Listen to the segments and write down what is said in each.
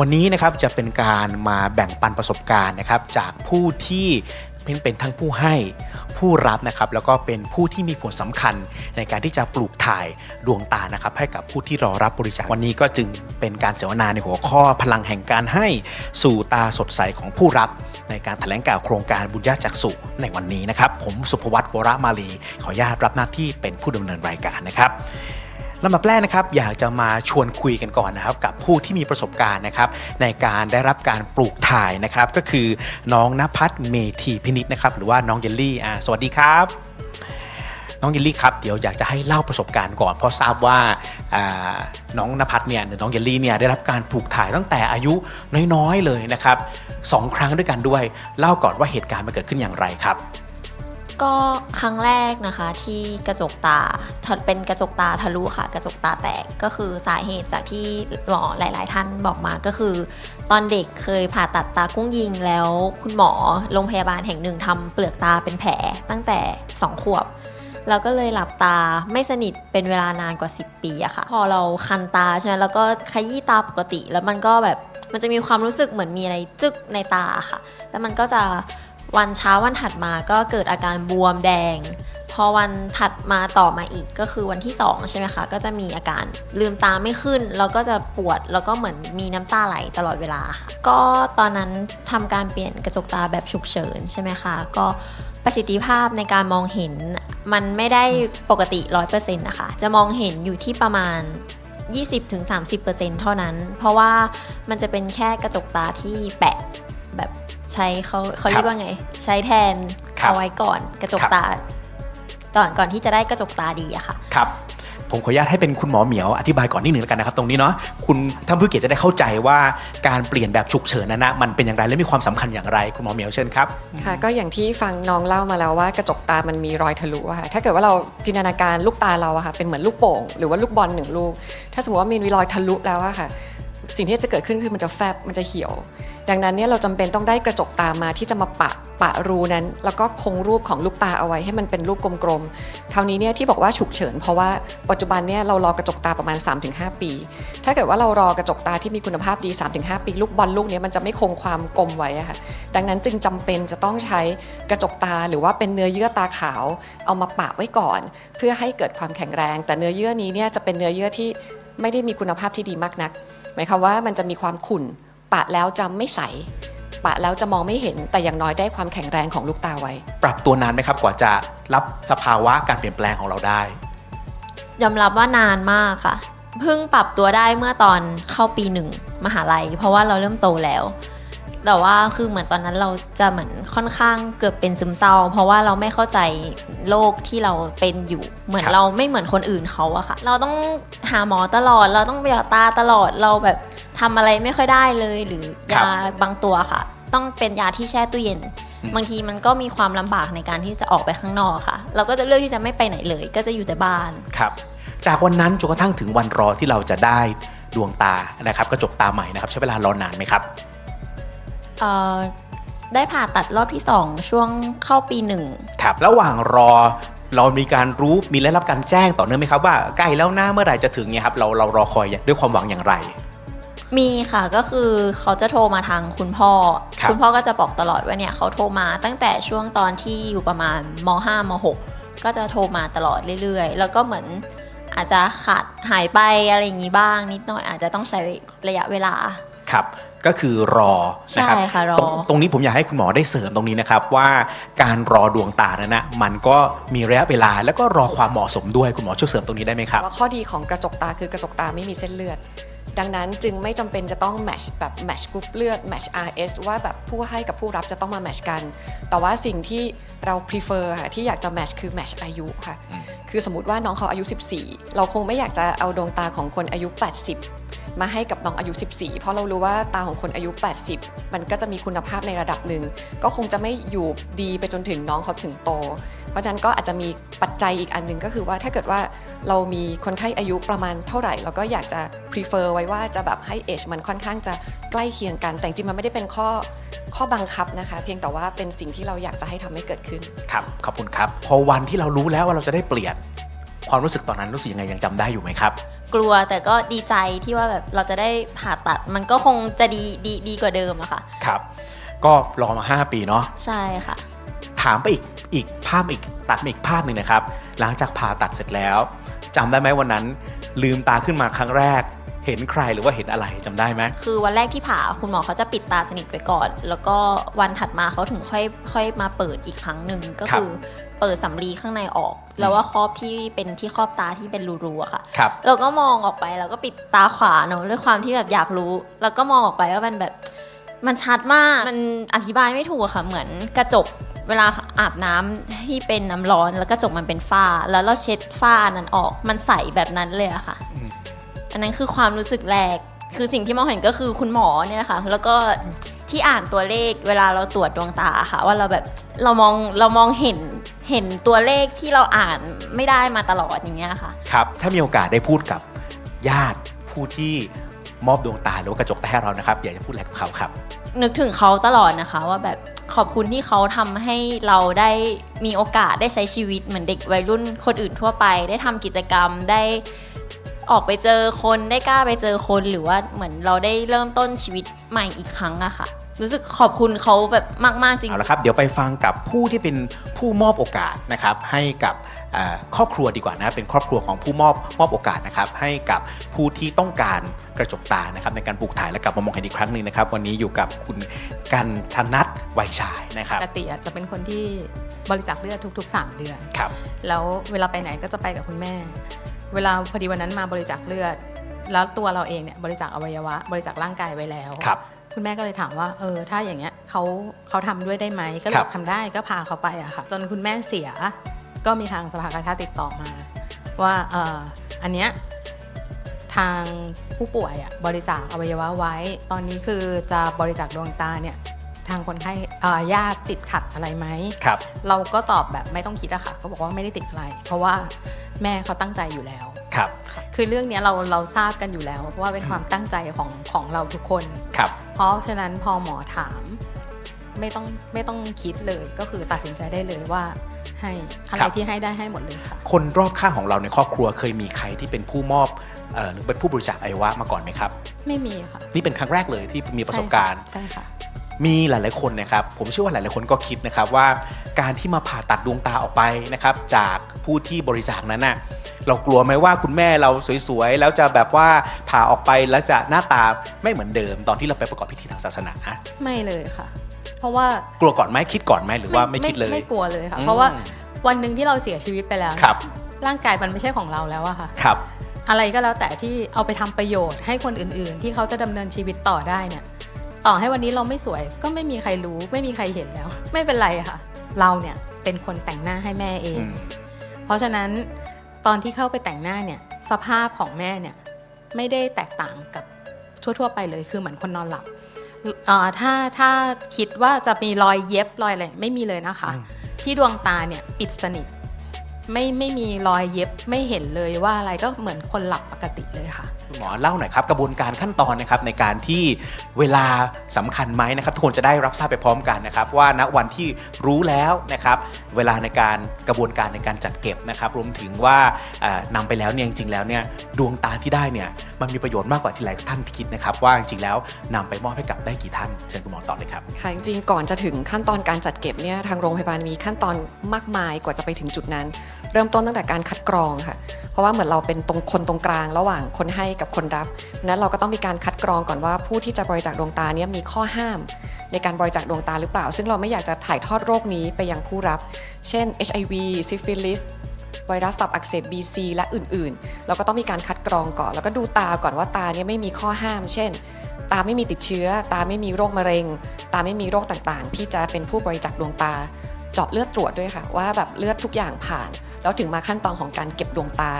วันนี้นะครับจะเป็นการมาแบ่งปันประสบการณ์นะครับ จากผู้ที่เป็นเป็นทั้งผู้ให้ผู้รับนะครับ แล้วก็เป็นผู้ที่มีผลสำคัญในการที่จะปลูกถ่ายดวงตานะครับ ให้กับผู้ที่รอรับบริจาควันนี้ก็จึงเป็นการเสวนาในหัวข้อพลังแห่งการให้สู่ตาสดใสของผู้รับ ในการแถลงข่าวโครงการบุญญาจักษุในวันนี้นะครับ ผมสุภวัตวรมาลีขออนุญาตรับหน้าที่เป็นผู้ดำเนินรายการนะครับ ลำดับแรกนะครับอยากจะมาชวนคุยกันก่อนนะครับกับผู้ที่มีประสบการณ์นะครับในการได้รับการปลูกถ่ายนะครับก็คือน้องนภัสเมธีพินิษนะครับหรือว่าน้องเยลลี่อ่าสวัสดีครับ น้องเยลลี่ครับเดี๋ยวอยากจะให้เล่าประสบการณ์ก่อนเพราะทราบว่าอ่าน้องนภัสเนี่ยหรือน้องเยลลี่เนี่ยได้รับการปลูกถ่ายตั้งแต่อายุน้อยๆเลยนะครับสองครั้งด้วยกันด้วย เล่าก่อนว่าเหตุการณ์มันเกิดขึ้นอย่างไรครับ ก็ครั้งแรกนะคะที่กระจกตาถ้าเป็นกระจกตาทะลุค่ะ กระจกตาแตกก็คือสาเหตุจากที่หมอหลาย ๆ ท่านบอกมาก็คือ ตอนเด็กเคยผ่าตัดตากุ้งยิงแล้วคุณหมอโรงพยาบาลแห่งหนึ่งทำเปลือกตาเป็นแผลตั้งแต่ 2 ขวบเราก็เลยหลับตาไม่สนิทเป็นเวลานานกว่า 10 ปีอะค่ะ พอเราคันตาใช่ไหมแล้วก็ขยี้ตาปกติ แล้วมันก็แบบมันจะมีความรู้สึกเหมือนมีอะไรจึกในตาค่ะ แล้วมันก็จะ วันเช้าวันถัดมาก็เกิดอาการบวมแดง พอวันถัดมาต่อมาอีกก็คือวันที่ 2 ใช่ไหมคะ ก็จะมีอาการลืมตาไม่ขึ้น แล้วก็จะปวดแล้วก็เหมือนมีน้ำตาไหลตลอดเวลาค่ะ ก็ตอนนั้นทำการเปลี่ยนกระจกตาแบบฉุกเฉินใช่ไหมคะ ก็ประสิทธิภาพในการมองเห็นมันไม่ได้ปกติ 100%นะคะ จะมองเห็นอยู่ที่ประมาณ 20-30%เท่านั้น เพราะว่ามันจะเป็นแค่กระจกตาที่แปะ ใช้เขาเขาเรียกว่าไง ใช้แทนครับเอาไว้ก่อนกระจกครับตาก่อนก่อนที่จะได้กระจกตาดีอะค่ะครับผมขออนุญาตให้เป็นคุณหมอเหมียวอธิบายก่อนนิดหนึ่งแล้วกันนะครับตรงนี้เนาะคุณท่านผู้เกียรติจะได้เข้าใจว่าการเปลี่ยนแบบฉุกเฉินนั้นนะมันเป็นอย่างไรและมีความสำคัญอย่างไรคุณหมอเหมียวเชิญครับค่ะก็อย่างที่ฟังน้องเล่ามาแล้วว่ากระจกตามันมีรอยทะลุอะค่ะถ้าเกิดว่าเราจินตนาการลูกตาเราอะค่ะเป็นเหมือนลูกโป่งหรือว่าลูกบอลหนึ่งลูก ถ้าสมมติว่ามีรอยทะลุแล้วอะค่ะ สิ่งที่จะเกิดขึ้นคือมันจะแฟบมันจะเหี่ยว ดังนั้นเนี่ยเราจำเป็นต้องได้กระจกตามาที่จะมาปะปะรูนั้น แล้วก็คงรูปของลูกตาเอาไว้ให้มันเป็นรูปกลมๆคราวนี้เนี่ยที่บอกว่าฉุกเฉิน เพราะว่าปัจจุบันเนี่ยเรารอกระจกตาประมาณ 3-5 ปี ถ้าเกิดว่าเรารอกระจกตาที่มีคุณภาพดี 3-5 ปี ลูกบอลลูกนี้มันจะไม่คงความกลมไว้ค่ะดังนั้นจึงจำเป็นจะต้องใช้กระจกตาหรือว่าเป็นเนื้อเยื่อตาขาว เอามาปะไว้ก่อน เพื่อให้เกิดความแข็งแรง แต่เนื้อเยื่อนี้เนี่ยจะเป็นเนื้อเยื่อที่ไม่ได้มีคุณภาพที่ดีมากนัก หมายความว่ามันจะมีความขุ่น ปะแล้วจะไม่ใส ปะแล้วจะมองไม่เห็นแต่อย่างน้อยได้ความแข็งแรงของลูกตาไว้ ปรับตัวนานไหมครับกว่าจะรับสภาวะการเปลี่ยนแปลงของเราได้ ยอมรับว่านานมากค่ะ เพิ่งปรับตัวได้เมื่อตอนเข้าปีหนึ่งมหาลัย เพราะว่าเราเริ่มโตแล้ว แต่ว่าคือเหมือนตอนนั้นเราจะเหมือนค่อนข้างเกือบเป็นซึมเศร้า เพราะว่าเราไม่เข้าใจโรคที่เราเป็นอยู่ เหมือนครับ เราไม่เหมือนคนอื่นเขาอะค่ะ เราต้องหาหมอตลอด เราต้องไปหาตาตลอด เราแบบ ทำอะไรไม่ค่อยได้เลย หรือยาบางตัวค่ะ ต้องเป็นยาที่แช่ตู้เย็นบางทีมันก็มีความลำบากในการที่จะออกไปข้างนอกค่ะ เราก็จะเลือกที่จะไม่ไปไหนเลย ก็จะอยู่แต่บ้าน ครับ จากวันนั้นจนกระทั่งถึงวันรอที่เราจะได้ดวงตานะครับกระจกตาใหม่นะครับใช้เวลารอนานไหมครับ เอ่อได้ผ่าตัดรอบที่ 2 ช่วงเข้าปีหนึ่ง ครับระหว่างรอเรามีการรู้มีได้รับการแจ้งต่อเนื่องไหมครับว่าใกล้แล้วนะเมื่อไหร่จะถึงเนี่ยครับเราเรารอคอยด้วยความหวังอย่างไร มีค่ะก็คือเขาจะโทรมาทางคุณพ่อ ครับณพ่อก็จะบอกตลอดว่าเนี่ยเขาโทรมาตั้งแต่ช่วงตอนที่อยู่ประมาณม5ม6ก็จะโทรมาตลอดเรื่อยๆ แล้วก็เหมือนอาจจะขาดหายไปอะไรอย่างนี้บ้าง นิดหน่อยอาจจะต้องใช้ระยะเวลา ครับก็คือรอนะครับใช่ค่ะรอ ตรงตรงนี้ผมอยากให้คุณหมอได้เสริมตรงนี้นะครับ ว่าการรอดวงตานั้นนะมันก็มีระยะเวลาแล้วก็รอความเหมาะสมด้วยคุณหมอช่วยเสริมตรงนี้ได้ไหมครับ ว่าข้อดีของกระจกตาคือกระจกตาไม่มีเส้นเลือด ดังนั้นจึงไม่จำเป็นจะต้องแมชแบบแมชกรุ๊ปเลือดแมช RS ว่าแบบผู้ให้กับผู้รับจะต้องมาแมชกัน แต่ว่าสิ่งที่เรา prefer ค่ะที่อยากจะแมชคือแมชอายุค่ะ คือสมมติว่าน้องเขาอายุ 14 เราคงไม่อยากจะเอาดวงตาของคนอายุ 80 มาให้กับน้องอายุ 14 เพราะเรารู้ว่าตาของคนอายุ 80 มันก็จะมีคุณภาพในระดับหนึ่ง ก็คงจะไม่อยู่ดีไปจนถึงน้องเขาถึงโตเพราะฉะนั้นก็อาจจะมีปัจจัยอีกอันหนึ่งก็คือว่าถ้าเกิดว่าเรามีคนไข้อายุประมาณเท่าไหร่ เราก็อยากจะ prefer ไว้ว่าจะแบบให้ age มันค่อนข้างจะใกล้เคียงกัน แต่จริงๆมันไม่ได้เป็นข้อข้อบังคับนะคะ เพียงแต่ว่าเป็นสิ่งที่เราอยากจะให้ทำให้เกิดขึ้น ครับ ขอบคุณครับ พอวันที่เรารู้แล้วว่าเราจะได้เปลี่ยน ความรู้สึกตอนนั้นรู้สึกยังไงยังจำได้อยู่ไหมครับ กลัวแต่ก็ดีใจที่ว่าแบบเราจะได้ผ่าตัดมันก็คงจะดีดีดีกว่าเดิมอะค่ะ ครับ ก็รอมา 5 ปีเนาะ ใช่ค่ะ ถามไปอีกอีกภาพอีกตัดมาอีกภาพหนึ่งนะครับ หลังจากผ่าตัดเสร็จแล้วจำได้ไหมวันนั้น ลืมตาขึ้นมาครั้งแรก เห็นใครหรือว่าเห็นอะไรจำได้ไหมคือวันแรกที่ผ่าคุณหมอเขาจะปิดตาสนิทไปก่อน แล้วก็วันถัดมาเขาถึงค่อยค่อยมาเปิดอีกครั้งหนึ่งก็คือเปิดสำลีข้างในออก แล้วว่าครอบที่เป็นที่ครอบตาที่เป็นรูๆอะค่ะ ครับ เราก็มองออกไปแล้วก็ปิดตาขวาเนอะด้วยความที่แบบอยากรู้ แล้วก็มองออกไปว่ามันแบบมันชัดมาก มันอธิบายไม่ถูกอะค่ะ เหมือนกระจกเวลาอาบน้ำที่เป็นน้ำร้อนแล้วกระจกมันเป็นฝ้า แล้วเราเช็ดฝ้าอันนั้นออก มันใสแบบนั้นเลยอะค่ะ อืมอันนั้นคือความรู้สึกแรก คือสิ่งที่มองเห็นก็คือคุณหมอเนี่ยนะคะแล้วก็ที่อ่านตัวเลขเวลาเราตรวจดวงตาค่ะ ว่าเราแบบเรามองเรามองเห็นเห็นตัวเลขที่เราอ่านไม่ได้มาตลอดอย่างเงี้ยค่ะ ครับ ถ้ามีโอกาสได้พูดกับญาติผู้ที่มอบดวงตาหรือว่ากระจกตาให้เรานะครับ อยากจะพูดอะไรกับเขาครับ นึกถึงเขาตลอดนะคะว่าแบบขอบคุณที่เขาทำให้เราได้มีโอกาสได้ใช้ชีวิตเหมือนเด็กวัยรุ่นคนอื่นทั่วไป ได้ทำกิจกรรมได้ ออกไปเจอคนได้กล้าไปเจอคนหรือว่าเหมือนเราได้เริ่มต้นชีวิตใหม่อีกครั้งอะค่ะ รู้สึกขอบคุณเขาแบบมากๆจริง เอาละครับ เดี๋ยวไปฟังกับผู้ที่เป็นผู้มอบโอกาสนะครับ ให้กับเอ่อครอบครัวดีกว่านะเป็นครอบครัวของผู้มอบมอบโอกาสนะครับ ให้กับผู้ที่ต้องการกระจกตานะครับในการปลูกถ่ายและกลับมามองเห็นอีกครั้งหนึ่งนะครับ วันนี้อยู่กับคุณกันธนัทไวยชายนะครับปกติอะจะเป็นคนที่บริจาคเลือดทุกๆ 3 เดือน ครับ แล้วเวลาไปไหนก็จะไปกับคุณแม่ เวลาพอดีวันนั้นมาบริจาคเลือด แล้วตัวเราเองเนี่ยบริจาคอวัยวะ บริจาคร่างกายไว้แล้วครับ คุณแม่ก็เลยถามว่าเออถ้าอย่างเงี้ยเขาเขาทำด้วยได้ไหมก็เลครัยบ ทำได้ก็พาเขาไปอะค่ะจนคุณแม่เสีย ก็มีทางสภากาชาติติดต่อมา ว่าเอออันเนี้ยทางผู้ป่วยอะบริจาคอวัยวะไว้ ตอนนี้คือจะบริจาคดวงตาเนี่ย ทางคนไข้เอ่อญาติติดขัดอะไรไหมครับ เราก็ตอบแบบไม่ต้องคิดอะค่ะ ก็บอกว่าไม่ได้ติดอะไร เพราะว่าแม่เขาตั้งใจอยู่แล้วครับ คือเรื่องเนี้ยเราเราทราบกันอยู่แล้วเพราะว่าเป็นความตั้งใจของของเราทุกคนครับ เพราะฉะนั้นพอหมอถามไม่ต้องไม่ต้องคิดเลยก็คือตัดสินใจได้เลยว่าให้อะไรครับที่ให้ได้ให้หมดเลยค่ะ คนรอบข้างของเราในครอบครัวเคยมีใครที่เป็นผู้มอบเอ่อหรือเป็นผู้บริจาคอวัยวะมาก่อนไหมครับ ไม่มีค่ะ นี่เป็นครั้งแรกเลยที่มีประสบการณ์ใช่ค่ะ มีหลาย ๆ คนนะครับผมเชื่อว่าหลาย ๆ คนก็คิดนะครับว่าการที่มาผ่าตัดดวงตาออกไปนะครับจากผู้ที่บริจาคนั้นน่ะเรากลัวไหมว่าคุณแม่เราสวย ๆ แล้วจะแบบว่าผ่าออกไปแล้วจะหน้าตาไม่เหมือนเดิม ตอนที่เราไปประกอบพิธีทางศาสนาไม่เลยค่ะ เพราะว่ากลัวก่อนไหมคิดก่อนไหมหรือว่าไม่คิดเลยไม่กลัวเลยค่ะอืมเพราะว่าวันหนึ่งที่เราเสียชีวิตไปแล้วครับ ร่างกายมันไม่ใช่ของเราแล้วอะค่ะครับ อะไรก็แล้วแต่ที่เอาไปทำประโยชน์ให้คนอื่น ๆ ที่เขาจะดำเนินชีวิตต่อได้เนี่ย ต่อให้วันนี้เราไม่สวยก็ไม่มีใครรู้ ไม่มีใครเห็นแล้ว ไม่เป็นไรอะค่ะ เราเนี่ยเป็นคนแต่งหน้าให้แม่เองอืมเพราะฉะนั้นตอนที่เข้าไปแต่งหน้าเนี่ยสภาพของแม่เนี่ยไม่ได้แตกต่างกับทั่ว ๆ ไปเลยคือเหมือนคนนอนหลับเอ่อถ้าถ้าคิดว่าจะมีรอยเย็บรอยอะไรไม่มีเลยนะคะอืมที่ดวงตาเนี่ยปิดสนิท ไม่ไม่มีรอยเย็บไม่เห็นเลยว่าอะไรก็เหมือนคนหลับปกติเลยค่ะ คุณหมอเล่าหน่อยครับกระบวนการขั้นตอนนะครับในการที่เวลาสำคัญไหมนะครับทุกคนจะได้รับทราบไปพร้อมกันนะครับ ว่าณวันที่รู้แล้วนะครับ เวลาในการกระบวนการในการจัดเก็บนะครับ รวมถึงว่าเอ่อนำไปแล้วเนี่ยจริงๆแล้วเนี่ยดวงตาที่ได้เนี่ยมันมีประโยชน์มากกว่าที่หลายท่านคิดนะครับ ว่าจริงๆแล้วนำไปมอบให้กับได้กี่ท่านเชิญคุณหมอตอบเลยครับ ค่ะจริงๆก่อนจะถึงขั้นตอนการจัดเก็บเนี่ยทางโรงพยาบาลมีขั้นตอนมากมายกว่าจะไปถึงจุดนั้น เริ่มต้นตั้งแต่การคัดกรองค่ะ เพราะว่าเหมือนเราเป็นตรงคนตรงกลางระหว่างคนให้กับคนรับนั้นเราก็ต้องมีการคัดกรองก่อนว่าผู้ที่จะบริจาคดวงตาเนี่ยมีข้อห้าม ในการบริจาคดวงตาหรือเปล่า ซึ่งเราไม่อยากจะถ่ายทอดโรคนี้ไปยังผู้รับ เช่น HIV ซิฟิลิสไวรัสตับอักเสบ BC และอื่นๆ เราก็ต้องมีการคัดกรองก่อน แล้วก็ดูตาก่อนว่าตาเนี่ยไม่มีข้อห้าม เช่น ตาไม่มีติดเชื้อ ตาไม่มีโรคมะเร็ง ตาไม่มีโรคต่างๆ ที่จะเป็นผู้บริจาคดวงตา เจาะเลือดตรวจด้วยค่ะ ว่าแบบเลือดทุกอย่างผ่าน แล้วถึงมาขั้นตอนของการเก็บดวงตา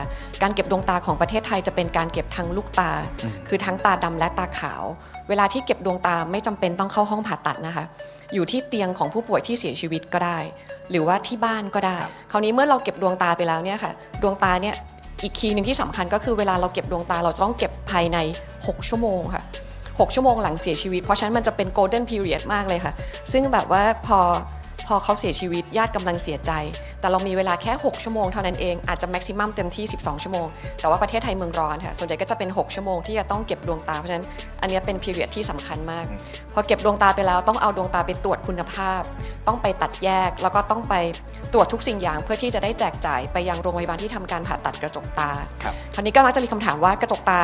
การเก็บดวงตาของประเทศไทยจะเป็นการเก็บทั้งลูกตาอืมคือทั้งตาดำและตาขาว เวลาที่เก็บดวงตาไม่จำเป็นต้องเข้าห้องผ่าตัดนะคะ อยู่ที่เตียงของผู้ป่วยที่เสียชีวิตก็ได้ หรือว่าที่บ้านก็ได้ คราวนี้เมื่อเราเก็บดวงตาไปแล้วเนี่ยค่ะ ดวงตาเนี่ยอีกคีย์หนึ่งที่สำคัญก็คือเวลาเราเก็บดวงตาเราจะต้องเก็บภายใน 6 ชั่วโมงค่ะ 6 ชั่วโมงหลังเสียชีวิต เพราะฉะนั้นมันจะเป็น golden period มากเลยค่ะ ซึ่งแบบว่าพอพ อเขาเสียชีวิตญาติกำลังเสียใจ แต่เรามีเวลาแค่ 6 ชั่วโมงเท่านั้นเองอาจจะแม็กซิมัมเต็มที่ 12 ชั่วโมง แต่ว่าประเทศไทยเมืองร้อนค่ะส่วนใหญ่ก็จะเป็น 6 ชั่วโมงที่จะต้องเก็บดวงตา เพราะฉะนั้นอันเนี้ยเป็นพีเรียดที่สำคัญมาก พอเก็บดวงตาไปแล้วต้องเอาดวงตาไปตรวจคุณภาพ ต้องไปตัดแยกแล้วก็ต้องไปตรวจทุกสิ่งอย่างเพื่อที่จะได้แจกจ่ายไปยังโรงพยาบาลที่ทำการผ่าตัดกระจกตาครับคราวนี้ก็มักจะมีคำถามว่ากระจกตา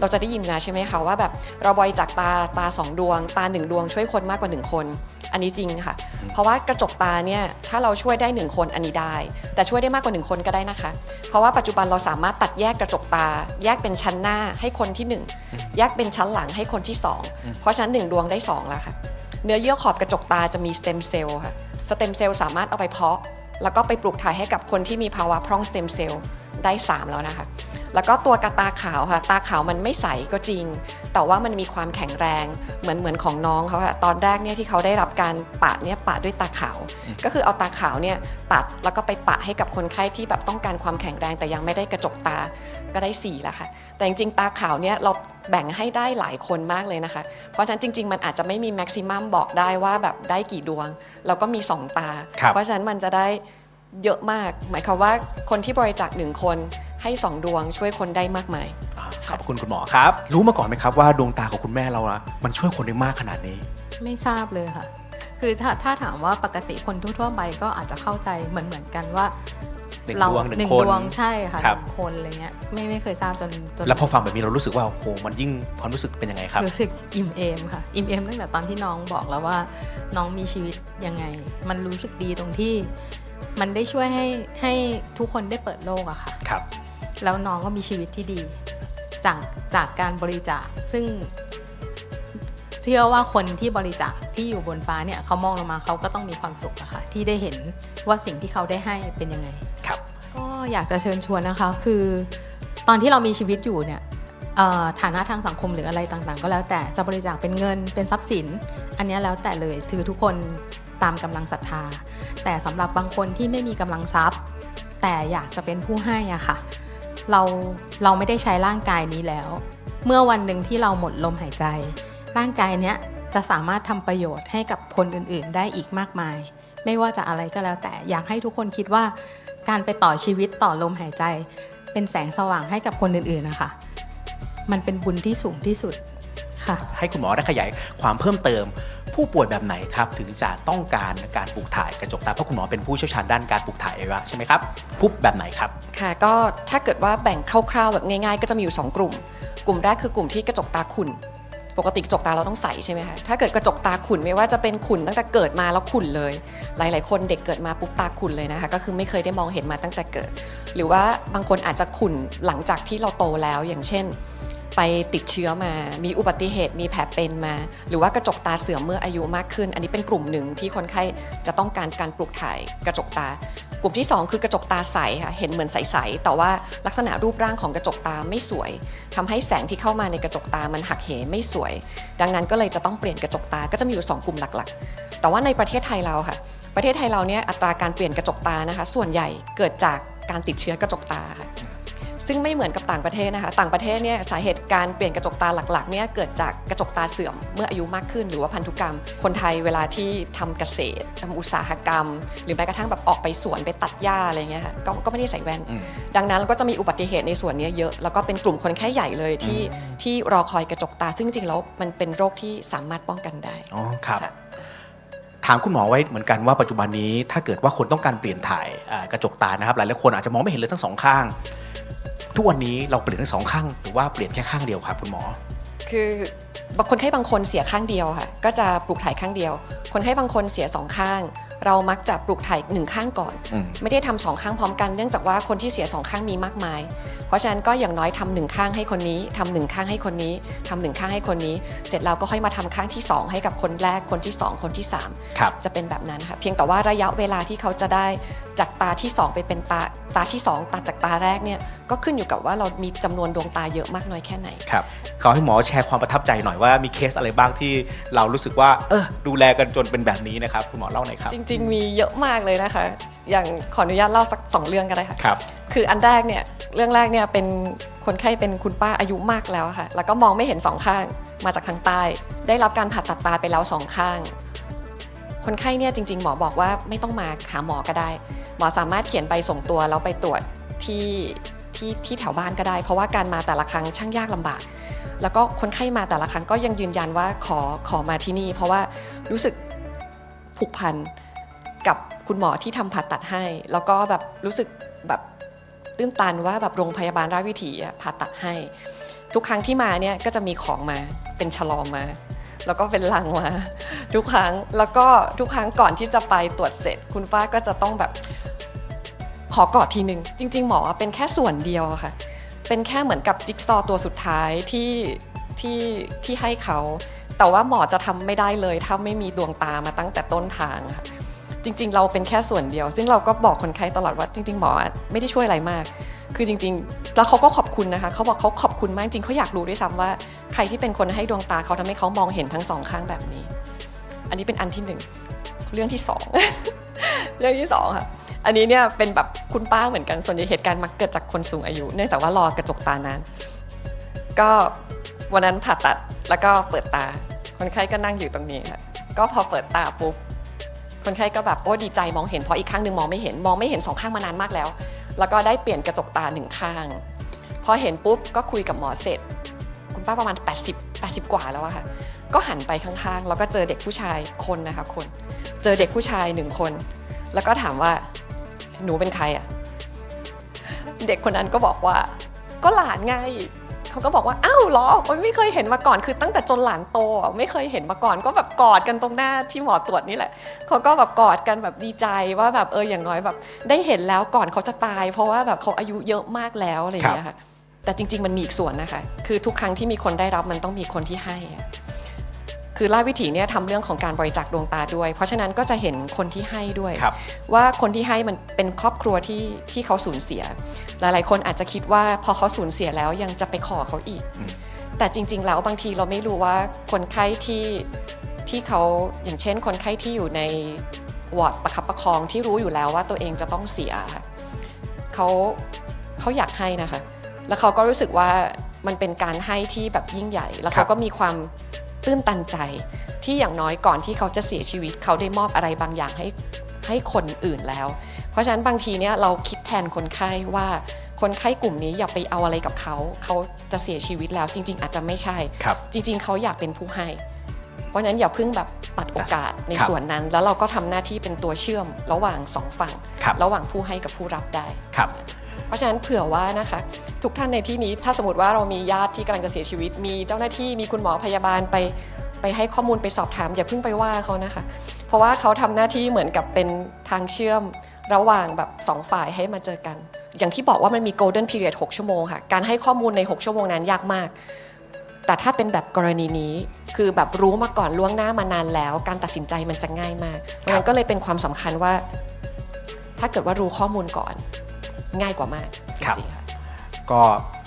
เราจะได้ยินนะใช่ไหมคะว่าแบบเราบริจาคตาตาสองดวง ตาหนึ่งดวงช่วยคนมากกว่าหนึ่งคน อันนี้จริงค่ะ เพราะว่ากระจกตาเนี่ยถ้าเราช่วยได้หนึ่งคนอันนี้ได้ แต่ช่วยได้มากกว่าหนึ่งคนก็ได้นะคะ เพราะว่าปัจจุบันเราสามารถตัดแยกกระจกตา แยกเป็นชั้นหน้าให้คนที่หนึ่งแยกเป็นชั้นหลังให้คนที่สองเพราะฉะนั้นหนึ่งดวงได้สองแล้วค่ะเนื้อเยื่อขอบกระจกตาจะมีสเต็มเซลล์ค่ะสเต็มเซลล์สามารถเอาไปเพาะ แล้วก็ไปปลูกถ่ายให้กับคนที่มีภาวะพร่องสเต็มเซลล์ได้ 3 แล้วนะคะ แล้วก็ตัวกระตาขาวค่ะ ตาขาวมันไม่ใสก็จริง แต่ว่ามันมีความแข็งแรง เหมือนเหมือนของน้องเขาค่ะตอนแรกเนี่ยที่เขาได้รับการปะเนี่ยปะด้วยตาขาว ก็คือเอาตาขาวเนี่ยตัดแล้วก็ไปปะให้กับคนไข้ที่แบบต้องการความแข็งแรง แต่ยังไม่ได้กระจกตาก็ได้4แล้วค่ะ แต่จริงๆ ตาขาวเนี่ยเราแบ่งให้ได้หลายคนมากเลยนะคะ เพราะฉะนั้นจริง ๆ มันอาจจะไม่มีแม็กซิมัมบอกได้ว่าแบบได้กี่ดวง เราก็มี 2 ตาครับเพราะฉะนั้นมันจะได้เยอะมาก หมายความว่าคนที่บริจาคหนึ่งคน ให้2ดวงช่วยคนได้มากมายอ่าขอบคุณคุณหมอครับ รู้มาก่อนไหมครับว่าดวงตาของคุณแม่เราอะมันช่วยคนได้มากขนาดนี้ ไม่ทราบเลยค่ะ คือถ้าถ้าถามว่าปกติคนทั่วๆไปก็อาจจะเข้าใจเหมือนเหมือนๆกันว่าหนึ่งเราดวงหนึ่งหนึ่งคนดวงใช่ค่ะครับหนึ่งคนอะไรเงี้ยไม่ไม่เคยทราบจนจนแล้วพอฟังแบบนี้เรารู้สึกว่าโอ้โหมันยิ่งความรู้สึกเป็นยังไงครับ รู้สึกอิ่มเอมค่ะ อิ่มเอมตั้งแต่ตอนที่น้องบอกแล้วว่า น้องมีชีวิตยังไง มันรู้สึกดีตรงที่ มันได้ช่วยให้ให้ทุกคนได้เปิดโลกอะค่ะ ครับ แล้วน้องก็มีชีวิตที่ดี จากจากการบริจาคซึ่ง เชื่อว่าคนที่บริจาคที่อยู่บนฟ้าเนี่ยเขามองลงมาเขาก็ต้องมีความสุขอะค่ะที่ได้เห็นว่าสิ่งที่เขาได้ให้เป็นยังไงครับ ก็อยากจะเชิญชวนนะคะ คือตอนที่เรามีชีวิตอยู่เนี่ยเอ่อฐานะทางสังคมหรืออะไรต่างๆ ก็แล้วแต่จะบริจาคเป็นเงินเป็นทรัพย์สิน อันเนี้ยแล้วแต่เลยคือทุกคนตามกำลังศรัทธา แต่สำหรับบางคนที่ไม่มีกำลังทรัพย์ แต่อยากจะเป็นผู้ให้อะค่ะ เราเราไม่ได้ใช้ร่างกายนี้แล้ว เมื่อวันหนึ่งที่เราหมดลมหายใจ ร่างกายเนี้ยจะสามารถทำประโยชน์ให้กับคนอื่นๆ ได้อีกมากมาย ไม่ว่าจะอะไรก็แล้วแต่อยากให้ทุกคนคิดว่าการไปต่อชีวิตต่อลมหายใจ เป็นแสงสว่างให้กับคนอื่นๆนะคะ มันเป็นบุญที่สูงที่สุด ให้คุณหมอได้ขยายความเพิ่มเติม ผู้ป่วยแบบไหนครับถึงจะต้องการการปลูกถ่ายกระจกตาเพราะคุณหมอเป็นผู้เชี่ยวชาญด้านการปลูกถ่ายอวัยวะใช่ไหมครับผู้แบบไหนครับค่ะก็ถ้าเกิดว่าแบ่งคร่าวๆแบบง่าย ๆ ก็จะมีอยู่ 2 กลุ่ม กลุ่มแรกคือกลุ่มที่กระจกตาขุ่นปกติกระจกตาเราต้องใสใช่ไหมคะ ถ้าเกิดกระจกตาขุ่นไม่ว่าจะเป็นขุ่นตั้งแต่เกิดมาแล้วขุ่นเลย หลาย ๆ คนเด็กเกิดมาปุ๊บตาขุ่นเลยนะคะ ก็คือไม่เคยได้มองเห็นมาตั้งแต่เกิด หรือว่าบางคนอาจจะขุ่นหลังจากที่เราโตแล้ว อย่างเช่น ไปติดเชื้อมา มีอุบัติเหตุ มีแผลเป็นมา หรือว่ากระจกตาเสื่อมเมื่ออายุมากขึ้น อันนี้เป็นกลุ่มหนึ่งที่คนไข้จะต้องการการปลูกถ่ายกระจกตา กลุ่มที่ 2 คือกระจกตาใสค่ะเห็นเหมือนใสๆแต่ว่าลักษณะรูปร่างของกระจกตาไม่สวยทำให้แสงที่เข้ามาในกระจกตามันหักเหไม่สวย ดังนั้นก็เลยจะต้องเปลี่ยนกระจกตาก็จะมีอยู่ 2 กลุ่มหลักๆ แต่ว่าในประเทศไทยเราค่ะ ประเทศไทยเราเนี่ยอัตราการเปลี่ยนกระจกตานะคะ ส่วนใหญ่เกิดจากการติดเชื้อกระจกตาค่ะ ซึ่งไม่เหมือนกับต่างประเทศนะคะ ต่างประเทศเนี่ยสาเหตุการเปลี่ยนกระจกตาหลักๆเนี่ยเกิดจากกระจกตาเสื่อมเมื่ออายุมากขึ้น หรือว่าพันธุกรรม คนไทยเวลาที่ทำเกษตรทำอุตสาหกรรม หรือแม้กระทั่งแบบออกไปสวนไปตัดหญ้าอะไรเงี้ยค่ะก็ก็ไม่ได้ใส่แว่นอืมดังนั้นก็จะมีอุบัติเหตุในส่วนนี้เยอะ แล้วก็เป็นกลุ่มคนไข้ใหญ่เลยที่ที่รอคอยกระจกตา ซึ่งจริงๆแล้วมันเป็นโรคที่สามารถป้องกันได้อ๋อครับค่ะถามคุณหมอไว้เหมือนกันว่าปัจจุบันนี้ถ้าเกิดว่าคนต้องการเปลี่ยนถ่ายอ่ากระจกตานะครับหลายๆคนอาจจะมองไม่เห็นเลยทั้งสองข้าง ทุกวันนี้เราเปลี่ยนทั้งสองข้างหรือว่าเปลี่ยนแค่ข้างเดียวครับคุณหมอ คือบางคนไข้บางคนเสียข้างเดียวค่ะ ก็จะปลูกถ่ายข้างเดียว คนไข้บางคนเสียสองข้าง เรามักจะปลูกถ่ายหนึ่งข้างก่อน อืม ไม่ได้ทำสองข้างพร้อมกันเนื่องจากว่าคนที่เสียสองข้างมีมากมาย เพราะฉะนั้นก็อย่างน้อยทำหนึ่งข้างให้คนนี้ทำหนึ่งข้างให้คนนี้ทำหนึ่งข้างให้คนนี้ เสร็จแล้วก็ค่อยมาทำข้างที่สองให้กับคนแรกคนที่สองคนที่สาม ครับ จะเป็นแบบนั้นค่ะเพียงแต่ว่าระยะเวลาที่เขาจะได้จากตาที่ 2 ไปเป็นตา ตาที่ 2ตาจากตาแรกเนี่ยก็ขึ้นอยู่กับว่าเรามีจำนวนดวงตาเยอะมากน้อยแค่ไหนครับขอให้หมอแชร์ความประทับใจหน่อยว่ามีเคสอะไรบ้างที่เรารู้สึกว่าเออดูแลกันจนเป็นแบบนี้นะครับคุณหมอเล่าหน่อยครับ จริง ๆ มีเยอะมากเลยนะคะ อย่างขออนุญาตเล่าสักสองเรื่องก็ได้ค่ะครับคืออันแรกเนี่ยเรื่องแรกเนี่ยเป็นคนไข้เป็นคุณป้าอายุมากแล้วค่ะ แล้วก็มองไม่เห็นสองข้างมาจากทางใต้ ได้รับการผ่าตัดตาไปแล้วสองข้าง คนไข้เนี่ยจริง ๆ หมอบอกว่าไม่ต้องมาหาหมอก็ได้ หมอสามารถเขียนใบส่งตัวแล้วไปตรวจที่ที่ที่แถวบ้านก็ได้ เพราะว่าการมาแต่ละครั้งช่างยากลำบาก แล้วก็คนไข้มาแต่ละครั้งก็ยังยืนยันว่าขอขอมาที่นี่ เพราะว่ารู้สึกผูกพันกับคุณหมอที่ทำผ่าตัดให้ แล้วก็แบบรู้สึกแบบตื้นตันว่าแบบโรงพยาบาลราชวิถีผ่าตัดให้ ทุกครั้งที่มาเนี่ยก็จะมีของมาเป็นฉลอมมา แล้วก็เป็นลังมา ทุกครั้งแล้วก็ทุกครั้งก่อนที่จะไปตรวจเสร็จ คุณป้าก็จะต้องแบบ ขอกอดทีหนึ่งจริง ๆ หมอเป็นแค่ส่วนเดียวค่ะ เป็นแค่เหมือนกับจิ๊กซอว์ตัวสุดท้ายที่ที่ที่ให้เขา แต่ว่าหมอจะทำไม่ได้เลย ถ้าไม่มีดวงตามาตั้งแต่ต้นทางค่ะจริง ๆ เราเป็นแค่ส่วนเดียว ซึ่งเราก็บอกคนไข้ตลอดว่าจริง ๆ หมอไม่ได้ช่วยอะไรมาก คือจริง ๆ แล้วเขาก็ขอบคุณนะคะ เขาบอกเขาขอบคุณมากจริงเขาอยากรู้ด้วยซ้ำว่า ใครที่เป็นคนให้ดวงตาเขาทำให้เขามองเห็นทั้งสองข้างแบบนี้ อันนี้เป็นอันที่หนึ่ง เรื่องที่สอง เรื่องที่สองค่ะ อันนี้เนี่ยเป็นแบบคุณป้าเหมือนกันส่วนใหญ่เหตุการณ์มักเกิดจากคนสูงอายุ เนื่องจากว่ารอกระจกตานาน ก็วันนั้นผ่าตัดแล้วก็เปิดตา คนไข้ก็นั่งอยู่ตรงนี้ค่ะก็พอเปิดตาปุ๊บคนไข้ก็แบบโอ้ดีใจมองเห็นเพราะอีกข้างหนึ่งมองไม่เห็นมองไม่เห็นสองข้างมานานมากแล้ว แล้วก็ได้เปลี่ยนกระจกตาหนึ่งข้าง พอเห็นปุ๊บก็คุยกับหมอเสร็จ คุณป้าประมาณ 80 80 กว่าแล้วอะค่ะก็หันไปข้างๆ แล้วก็เจอเด็กผู้ชายคนนะคะคน เจอเด็กผู้ชายหนึ่งคน แล้วก็ถามว่า หนูเป็นใครอะเด็กคนนั้นก็บอกว่า ก็หลานไงเขาก็บอกว่าอ้าวเหรอโอ๊ยไม่เคยเห็นมาก่อนคือตั้งแต่จนหลานโตอะไม่เคยเห็นมาก่อน ก็แบบกอดกันตรงหน้าที่หมอตรวจนี่แหละเขาก็แบบกอดกันแบบดีใจว่าแบบเอออย่างน้อยแบบ ได้เห็นแล้วก่อนเขาจะตาย เพราะว่าแบบเขาอายุเยอะมากแล้วอะไรอย่างเงี้ยค่ะแต่จริง ๆ มันมีอีกส่วนนะคะ คือทุกครั้งที่มีคนได้รับมันต้องมีคนที่ให้อะ คือราชวิถีเนี่ยทำเรื่องของการบริจาคดวงตาด้วย เพราะฉะนั้นก็จะเห็นคนที่ให้ด้วย ครับว่าคนที่ให้มันเป็นครอบครัวที่ที่เขาสูญเสีย หลายๆ คนอาจจะคิดว่าพอเขาสูญเสียแล้วยังจะไปขอเขาอีก อืม แต่จริง ๆ แล้วบางทีเราไม่รู้ว่าคนไข้ที่ที่เขาอย่างเช่น คนไข้ที่อยู่ในวอร์ดประคับประคองที่รู้อยู่แล้วว่าตัวเองจะต้องเสียค่ะเขาเขาอยากให้นะคะ แล้วเขาก็รู้สึกว่ามันเป็นการให้ที่แบบยิ่งใหญ่ แล้วครัเขาบก็มีความ ตื้นตันใจที่อย่างน้อยก่อนที่เขาจะเสียชีวิต เขาได้มอบอะไรบางอย่างให้ให้คนอื่นแล้ว เพราะฉะนั้นบางทีเนี่ยเราคิดแทนคนไข้ว่าคนไข้กลุ่มนี้อย่าไปเอาอะไรกับเขา เขาจะเสียชีวิตแล้วจริง ๆ อาจจะไม่ใช่ครับจริง ๆ เขาอยากเป็นผู้ให้ เพราะฉะนั้นอย่าเพิ่งแบบตัดโอกาสในครับส่วนนั้น แล้วเราก็ทำหน้าที่เป็นตัวเชื่อมระหว่างสองฝั่งครับระหว่างผู้ให้กับผู้รับได้ครับเพ ราะฉะนั้นเผื่อว่านะคะ ทุกท่านในที่นี้ถ้าสมมติว่าเรามีญาติที่กำลังจะเสียชีวิต มีเจ้าหน้าที่มีคุณหมอพยาบาลไปไปให้ข้อมูลไปสอบถามอย่าเพิ่งไปว่าเขานะคะ เพราะว่าเขาทำหน้าที่เหมือนกับเป็นทางเชื่อมระหว่างแบบสองฝ่ายให้มาเจอกัน อย่างที่บอกว่ามันมี golden period 6 ชั่วโมงค่ะ การให้ข้อมูลใน 6 ชั่วโมงนั้นยากมาก แต่ถ้าเป็นแบบกรณีนี้ คือแบบรู้มาก่อนล่วงหน้ามานานแล้ว การตัดสินใจมันจะง่ายมากเพราะฉะนั้นก็เลยเป็นความสำคัญว่า ถ้าเกิดว่ารู้ข้อมูลก่อน ง่ายกว่ามากจครับริงๆค่ะ ก็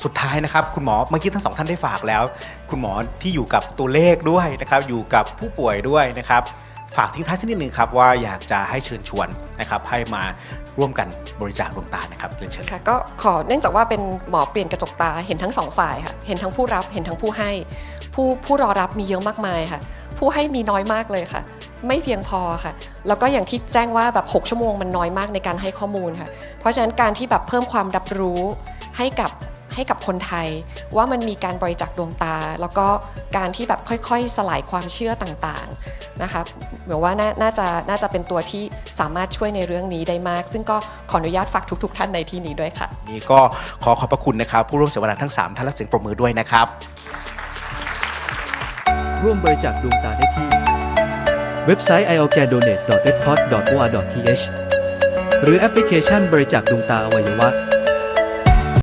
สุดท้ายนะครับคุณหมอเมื่อกี้ทั้งสองท่านได้ฝากแล้ว คุณหมอที่อยู่กับตัวเลขด้วยนะครับ อยู่กับผู้ป่วยด้วยนะครับ ฝากทิ้งท้ายสักนิดหนึ่งครับว่าอยากจะให้เชิญชวนนะครับ ให้มาร่วมกันบริจาคดวงตานะครับเรียนเชิญค่ะก็ขอเนื่องจากว่าเป็นหมอเปลี่ยนกระจกตาเห็นทั้งสองฝ่ายค่ะเห็นทั้งผู้รับเห็นทั้งผู้ให้ ผู้ผู้รอรับมีเยอะมากมายค่ะ ผู้ให้มีน้อยมากเลยค่ะ ไม่เพียงพอค่ะ แล้วก็อย่างที่แจ้งว่าแบบ 6 ชั่วโมงมันน้อยมากในการให้ข้อมูลค่ะ เพราะฉะนั้นการที่แบบเพิ่มความรับรู้ให้กับให้กับคนไทย ว่ามันมีการบริจาคดวงตา แล้วก็การที่แบบค่อยๆ สลายความเชื่อต่างๆนะคะเหมือนว่านาน่าจะน่าจะเป็นตัวที่สามารถช่วยในเรื่องนี้ได้มาก ซึ่งก็ขออนุญาตฝากทุก ๆ ท่านในที่นี้ด้วยค่ะ นี่ก็ขอขอบพระคุณนะครับ ผู้ร่วมเสวนาทั้ง 3 ท่านและเสียงปรบมือด้วยนะครับ ร่วมบริจาคดวงตาได้ที่ เว็บไซต์ i o c a d o n a t e e d p o t o r t h หรือแอปพลิเคชันบริจาคดวงตาอวัยวะ